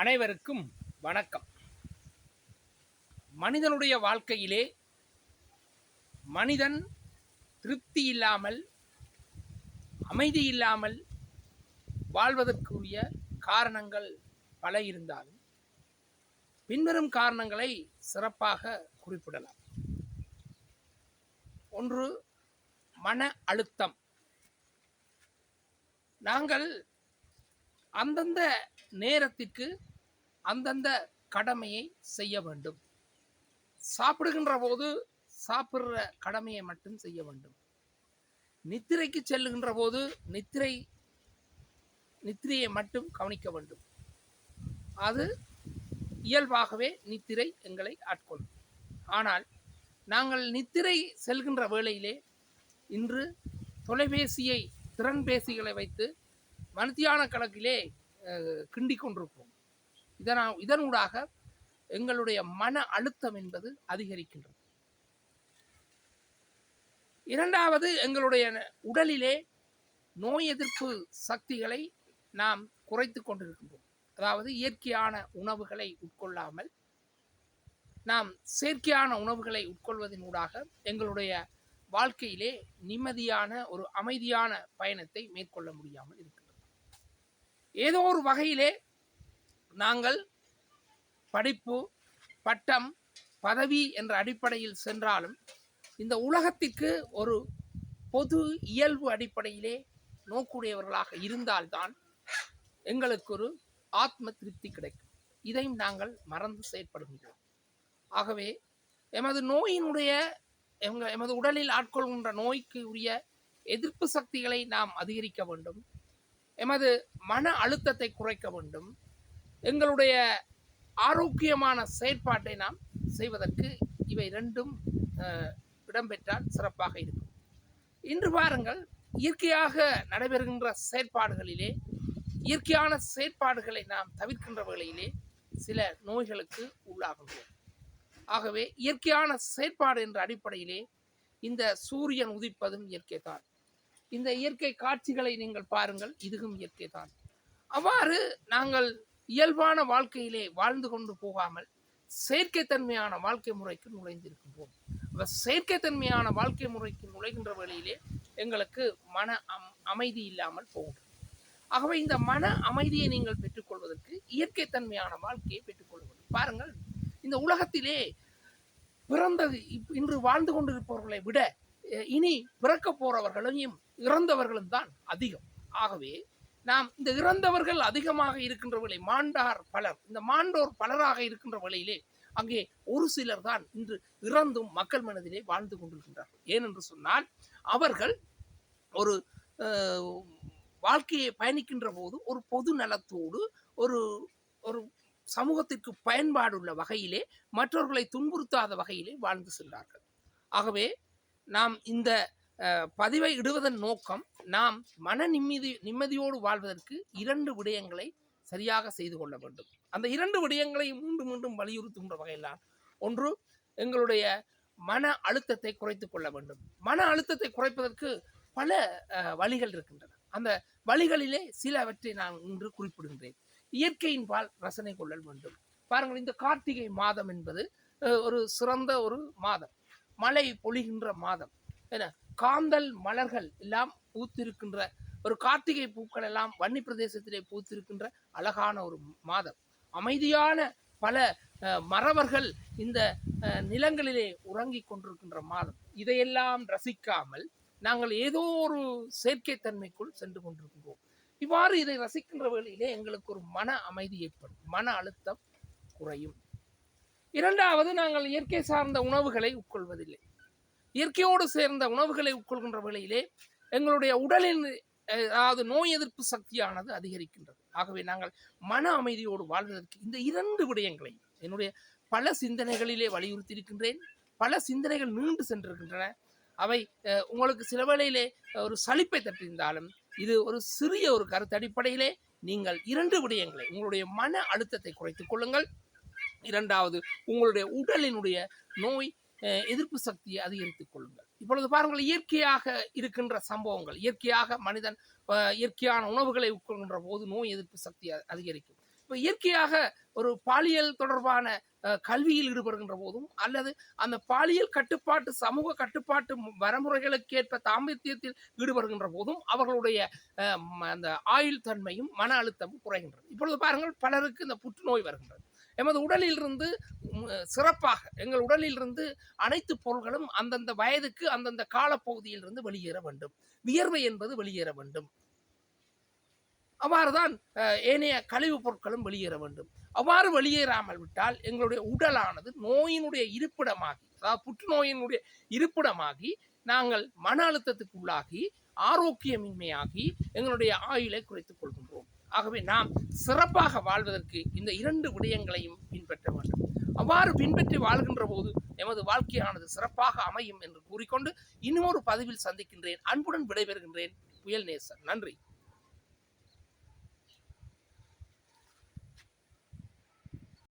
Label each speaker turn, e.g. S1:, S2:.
S1: அனைவருக்கும் வணக்கம். மனிதனுடைய வாழ்க்கையிலே மனிதன் திருப்தி இல்லாமல் அமைதி இல்லாமல் வாழ்வதற்குரிய காரணங்கள் பல இருந்தாலும் பின்வரும் காரணங்களை சிறப்பாக குறிப்பிடலாம். ஒன்று மன அழுத்தம். நாங்கள் அந்தந்த நேரத்திற்கு அந்தந்த கடமையை செய்ய வேண்டும். சாப்பிடுகின்ற போது சாப்பிடுற கடமையை மட்டும் செய்ய வேண்டும். நித்திரைக்கு செல்லுகின்ற போது நித்திரை நித்திரையை மட்டும் கவனிக்க வேண்டும். அது இயல்பாகவே நித்திரை எங்களை ஆட்கொள்ளும். ஆனால் நாங்கள் நித்திரை செல்கின்ற வேளையிலே இன்று தொலைபேசியை திறன்பேசிகளை வைத்து மனுத்தியான கணக்கிலே கிண்டி கொண்டிருப்போம். இதனா இதனூடாக எங்களுடைய மன அழுத்தம் என்பது அதிகரிக்கின்றது. இரண்டாவது எங்களுடைய உடலிலே நோய் எதிர்ப்பு சக்திகளை நாம் குறைத்து கொண்டிருக்கின்றோம். அதாவது இயற்கையான உணவுகளை உட்கொள்ளாமல் நாம் செயற்கையான உணவுகளை உட்கொள்வதனூடாக எங்களுடைய வாழ்க்கையிலே நிம்மதியான ஒரு அமைதியான பயணத்தை மேற்கொள்ள முடியாமல் இருக்கின்றது. ஏதோ ஒரு வகையிலே நாங்கள் படிப்பு பட்டம் பதவி என்ற அடிப்படையில் சென்றாலும் இந்த உலகத்திற்கு ஒரு பொது இயல்பு அடிப்படையிலே நோக்குடையவர்களாக இருந்தால்தான் எங்களுக்கு ஒரு ஆத்ம திருப்தி கிடைக்கும். இதையும் நாங்கள் மறந்து செயற்படுகின்றோம். ஆகவே எமது நோயினுடைய எங்க எமது உடலில் ஆட்கொள்கின்ற நோய்க்கு உரிய எதிர்ப்பு சக்திகளை நாம் அதிகரிக்க வேண்டும். எமது மன அழுத்தத்தை குறைக்க வேண்டும். எங்களுடைய ஆரோக்கியமான செயற்பாட்டை நாம் செய்வதற்கு இவை ரெண்டும் இடம்பெற்றால் சிறப்பாக இருக்கும். இன்று பாருங்கள் இயற்கையாக நடைபெறுகின்ற செயற்பாடுகளிலே இயற்கையான செயற்பாடுகளை நாம் தவிர்க்கின்றவர்களிலே சில நோய்களுக்கு உள்ளாகின்றோம் ஆகவே இயற்கையான செயற்பாடு என்ற அடிப்படையிலே இந்த சூரியன் உதிப்பதும் இயற்கை தான் இந்த இயற்கை காட்சிகளை நீங்கள் பாருங்கள் இதுவும் இயற்கை தான் அவ்வாறு நாங்கள் இயல்பான வாழ்க்கையிலே வாழ்ந்து கொண்டு போகாமல் செயற்கைத்தன்மையான வாழ்க்கை முறைக்கு நுழைந்திருக்கின்றோம். அப்ப செயற்கைத்தன்மையான வாழ்க்கை முறைக்கு நுழைகின்ற வழியிலே எங்களுக்கு மன அம் அமைதி இல்லாமல் போகும். ஆகவே இந்த மன அமைதியை நீங்கள் பெற்றுக்கொள்வதற்கு இயற்கைத்தன்மையான வாழ்க்கையை பெற்றுக்கொள்வது. பாருங்கள் இந்த உலகத்திலே பிறந்தது இப்- இன்று வாழ்ந்து கொண்டிருப்பவர்களை விட இனி பிறக்க போறவர்களையும் இறந்தவர்களும் தான் அதிகம். ஆகவே நாம் இந்த இறந்தவர்கள் அதிகமாக இருக்கின்ற வேளை மாண்டார் பலர் இந்த மாண்டோர் பலராக இருக்கின்ற வேளையிலே அங்கே ஒரு சிலர் தான் இன்று இறந்தும் மக்கள் மனதிலே வாழ்ந்து கொண்டிருக்கின்றார்கள். ஏனென்று சொன்னால் அவர்கள் ஒரு வாழ்க்கையை பயணிக்கின்ற போது ஒரு பொது நலத்தோடு ஒரு ஒரு சமூகத்திற்கு பயன்பாடுள்ள வகையிலே மற்றவர்களை துன்புறுத்தாத வகையிலே வாழ்ந்து சென்றார்கள். ஆகவே நாம் இந்த பதிவை இடுவதன் நோக்கம் நாம் மன நிம்மதி நிம்மதியோடு வாழ்வதற்கு இரண்டு விடயங்களை சரியாக செய்து கொள்ள வேண்டும். அந்த இரண்டு விடயங்களை மீண்டும் மீண்டும் வலியுறுத்துகின்ற வகையில்தான் ஒன்று எங்களுடைய மன அழுத்தத்தை குறைத்துக் கொள்ள வேண்டும். மன அழுத்தத்தை குறைப்பதற்கு பல அஹ், வழிகள் இருக்கின்றன. அந்த வழிகளிலே சிலவற்றை நான் இன்று குறிப்பிடுகின்றேன். இயற்கையின் பால் ரசனை கொள்ளல் வேண்டும். பாருங்கள் இந்த கார்த்திகை மாதம் என்பது ஒரு சிறந்த ஒரு மாதம். மழை பொழிகின்ற மாதம். என்ன? காந்தல் மலர்கள் எல்லாம் பூத்திருக்கின்ற ஒரு கார்த்திகை பூக்கள் எல்லாம் வன்னி பிரதேசத்திலே பூத்திருக்கின்ற அழகான ஒரு மாதம். அமைதியான பல அஹ், மறவர்கள் இந்த அஹ், நிலங்களிலே உறங்கிக் கொண்டிருக்கின்ற மாதம். இதையெல்லாம் ரசிக்காமல் நாங்கள் ஏதோ ஒரு செயற்கைத்தன்மைக்குள் சென்று கொண்டிருக்கின்றோம் இவ்வாறு இதை ரசிக்கின்ற வேளையிலே எங்களுக்கு ஒரு மன அமைதி ஏற்படும். மன அழுத்தம் குறையும். இரண்டாவது நாங்கள் இயற்கை சார்ந்த உணவுகளை உட்கொள்வதில்லை. இயற்கையோடு சேர்ந்த உணவுகளை உட்கொள்கின்ற வேளையிலே எங்களுடைய உடலின் அதாவது நோய் எதிர்ப்பு சக்தியானது அதிகரிக்கின்றது. ஆகவே நாங்கள் மன அமைதியோடு வாழ்வதற்கு இந்த இரண்டு விடயங்களை என்னுடைய பல சிந்தனைகளிலே வலியுறுத்தி இருக்கின்றேன் பல சிந்தனைகள் நீண்டு சென்றிருக்கின்றன. அவை உங்களுக்கு சில வேளையிலே ஒரு சலிப்பை தட்டியிருந்தாலும் இது ஒரு சிறிய ஒரு கருத்து அடிப்படையிலே நீங்கள் இரண்டு விடயங்களை உங்களுடைய மன அழுத்தத்தை குறைத்துக் கொள்ளுங்கள். இரண்டாவது உங்களுடைய உடலினுடைய நோய் எதிர்ப்பு சக்தியை அதிகரித்துக் கொள்ளுங்கள். இப்பொழுது பாருங்கள் இயற்கையாக இருக்கின்ற சம்பவங்கள் இயற்கையாக மனிதன் இயற்கையான உணவுகளை உட்கொள்கின்ற போது நோய் எதிர்ப்பு சக்தி அதிகரிக்கும். இப்போ இயற்கையாக ஒரு பாலியல் தொடர்பான கல்வியில் ஈடுபடுகின்ற போதும் அல்லது அந்த பாலியல் கட்டுப்பாட்டு சமூக கட்டுப்பாட்டு வரமுறைகளுக்கேற்ப தாம்பத்தியத்தில் ஈடுபடுகின்ற போதும் அவர்களுடைய அந்த ஆயுள் தன்மையும் மன அழுத்தமும் குறைகின்றது. இப்பொழுது பாருங்கள் பலருக்கு இந்த புற்றுநோய் வருகின்றது. எமது உடலில் இருந்து சிறப்பாக எங்கள் உடலில் இருந்து அனைத்து பொருள்களும் அந்தந்த வயதுக்கு அந்தந்த காலப்பகுதியிலிருந்து வெளியேற வேண்டும். வியர்வை என்பது வெளியேற வேண்டும். அவ்வாறுதான் அஹ், ஏனைய கழிவுப் பொருட்களும் வெளியேற வேண்டும். அவ்வாறு வெளியேறாமல் விட்டால் எங்களுடைய உடலானது நோயினுடைய இருப்பிடமாகி அதாவது புற்றுநோயினுடைய இருப்பிடமாகி நாங்கள் மன அழுத்தத்துக்கு உள்ளாகி ஆரோக்கியமின்மையாகி எங்களுடைய ஆயுளை குறைத்துக் கொள்கின்றோம். ஆகவே நாம் சிறப்பாக வாழ்வதற்கு இந்த இரண்டு விடயங்களையும் பின்பற்ற வேண்டும். அவ்வாறு பின்பற்றி வாழ்கின்ற போது எமது வாழ்க்கையானது சிறப்பாக அமையும் என்று கூறிக்கொண்டு இன்னொரு பதிவில் சந்திக்கின்றேன். அன்புடன் விடைபெறுகின்றேன். புயல் நேசன். நன்றி.